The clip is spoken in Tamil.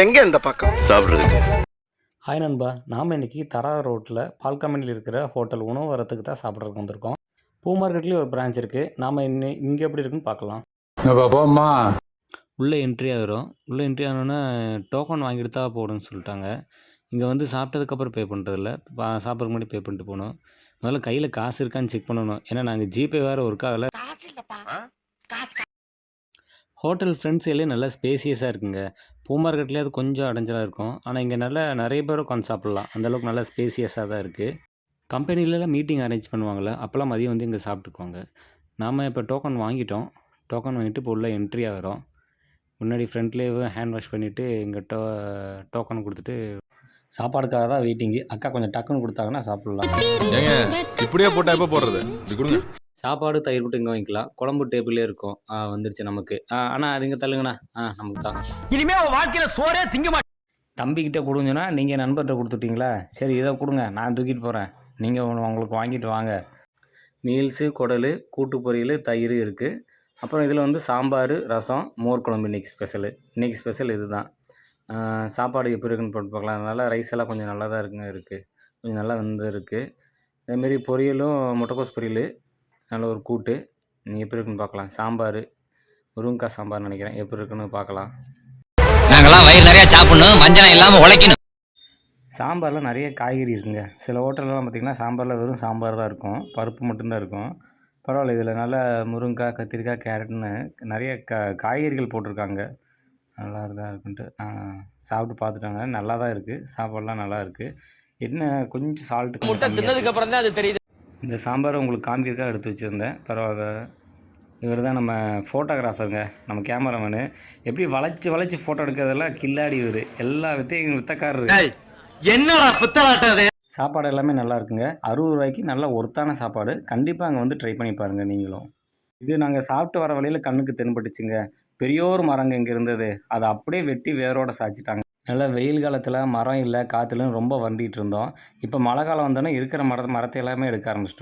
எங்க இந்த பக்கம்? சாப்பிட்றதுக்கு ஹாய் நண்பா நாம் இன்னைக்கு தரா ரோட்டில் பால்கம்பெனியில் இருக்கிற ஹோட்டல் உணவு வரத்துக்கு தான் சாப்பிட்றதுக்கு வந்திருக்கோம். பூ மார்க்கெட்லேயும் ஒரு பிரான்ச் இருக்குது நாம் இன்னி இங்கே எப்படி இருக்குன்னு பார்க்கலாம். போம்மா உள்ளே என்ட்ரி ஆகிறோம் உள்ளே என்ட்ரி ஆனோன்னா டோக்கன் வாங்கிட்டு தான் போகணும்னு சொல்லிட்டாங்க. இங்கே வந்து சாப்பிட்டதுக்கப்புறம் பே பண்ணுறதில்ல சாப்பிட்றதுக்கு முன்னாடி பே பண்ணிட்டு போகணும். முதல்ல கையில் காசு இருக்கான்னு செக் பண்ணணும். ஏன்னா நாங்கள் ஜிபே வேறு ஒர்க் ஆகலை. ஹோட்டல் ஃப்ரெண்ட்ஸ் எல்லாம் நல்லா ஸ்பேசியஸாக இருக்குங்க. பூ மார்க்கெட்லேயே அது கொஞ்சம் அடைஞ்சலாக இருக்கும். ஆனால் இங்கே நல்லா நிறைய பேர் உட்காந்து சாப்பிட்லாம். அந்தளவுக்கு நல்லா ஸ்பேசியஸாக தான் இருக்குது கம்பெனிலலாம் மீட்டிங் அரேஞ்ச் பண்ணுவாங்கள்ல அப்போல்லாம் மதியம் வந்து இங்கே சாப்பிட்டுக்குவாங்க. நாம் இப்போ டோக்கன் வாங்கிட்டோம். டோக்கன் வாங்கிட்டு இப்போ உள்ள என்ட்ரி ஆகிறோம். முன்னாடி ஃப்ரண்ட்லேயே ஹேண்ட் வாஷ் பண்ணிவிட்டு இங்கே டோ டோக்கன் கொடுத்துட்டு சாப்பாடுக்காக தான் வெயிட்டிங்கு. அக்கா கொஞ்சம் டக்குன்னு கொடுத்தாங்கன்னா சாப்பிட்லாம். ஏங்க இப்படியே போட்டால் எப்போ போடுறது? கொடுங்க. சாப்பாடு தயிர் மட்டும் இங்கே வாங்கிக்கலாம். குழம்பு டேபிளே இருக்கும். ஆ வந்துருச்சு நமக்கு. ஆ அண்ணா அது இங்கே தள்ளுங்கண்ணா. ஆ நமக்கு தான். இனிமே உன் வாழ்க்கையில சோறே திங்க மாட்டேன் தம்பிக்கிட்ட கொடுங்கன்னா நீங்கள் நண்பர்கிட்ட கொடுத்துட்டீங்களா? சரி இதை கொடுங்க. நான் தூக்கிட்டு போகிறேன் நீங்கள் உங்களுக்கு வாங்கிட்டு வாங்க. மீல்ஸு குடல் கூட்டு பொரியல் தயிர் இருக்குது அப்புறம் இதில் வந்து சாம்பார் ரசம் மோர் குழம்பு இன்றைக்கி ஸ்பெஷலு இன்றைக்கி ஸ்பெஷல் இது தான் சாப்பாடு எப்படி இருக்குன்னு போட்டு பார்க்கலாம். அதனால் ரைஸ் எல்லாம் கொஞ்சம் நல்லா தான் இருக்குங்க இருக்குது கொஞ்சம் நல்லா வந்து இருக்குது அதேமாரி பொரியலும் முட்டைக்கோஸ் பொரியல் நல்ல ஒரு கூட்டு. நீங்கள் எப்படி இருக்குன்னு பார்க்கலாம். சாம்பார் முருங்கக்காய் சாம்பார் நினைக்கிறேன். எப்படி இருக்குன்னு பார்க்கலாம். நாங்கெல்லாம் வயிறு நிறைய சாப்பிடணும். வஞ்சனம் இல்லாம உழைக்கணும். சாம்பாரில் நிறைய காய்கறி இருக்குங்க. சில ஹோட்டல்லாம் பார்த்திங்கன்னா சாம்பாரில் வெறும் சாம்பார் தான் இருக்கும். பருப்பு மட்டும்தான் இருக்கும். பரவாயில்ல இதில் நல்ல முருங்கைக்காய் கத்திரிக்காய் கேரட்னு நிறைய க காய்கறிகள் போட்டிருக்காங்க. நல்லா தான் இருக்குன்ட்டு. சாப்பிட்டு பார்த்துட்டாங்க. நல்லா தான் இருக்குது சாப்பாடுலாம் நல்லா இருக்குது என்ன கொஞ்சம் சால்ட்டு முட்டை தின்னதுக்கு அப்புறம் தான் அது தெரியுது. இந்த சாம்பார் உங்களுக்கு காமிக்கிறதுக்காக எடுத்து வச்சுருந்தேன். பரவாயில்ல. இவர் தான் நம்ம ஃபோட்டோகிராஃபருங்க நம்ம கேமராமேனு எப்படி வளைச்சி வளைச்சி ஃபோட்டோ எடுக்கிறதெல்லாம் கில்லாடி இவர். எல்லா வித்தையும் வித்தக்காரரு. என்னடா புத்தலாட்டம் அது? சாப்பாடு எல்லாமே நல்லா இருக்குங்க. அறுபது ரூபாய்க்கு நல்ல ஒர்த்தான சாப்பாடு. கண்டிப்பாக அங்கே வந்து ட்ரை பண்ணி பாருங்கள் நீங்களும். இது நாங்கள் சாப்பிட்டு வர வழியில் கண்ணுக்கு தென்பட்டுச்சுங்க. பெரியோர் மரங்க இங்கே இருந்தது. அதை அப்படியே வெட்டி வேரோட சாய்ச்சிட்டாங்க. நல்லா வெயில் காலத்தில் மரம் இல்லை காற்றுலன்னு ரொம்ப வந்துட்டு இருந்தோம். இப்போ மழை காலம் வந்தோன்னே இருக்கிற மரத்தை மரத்தை எல்லாமே எடுக்க ஆரம்பிச்சிட்டோம்.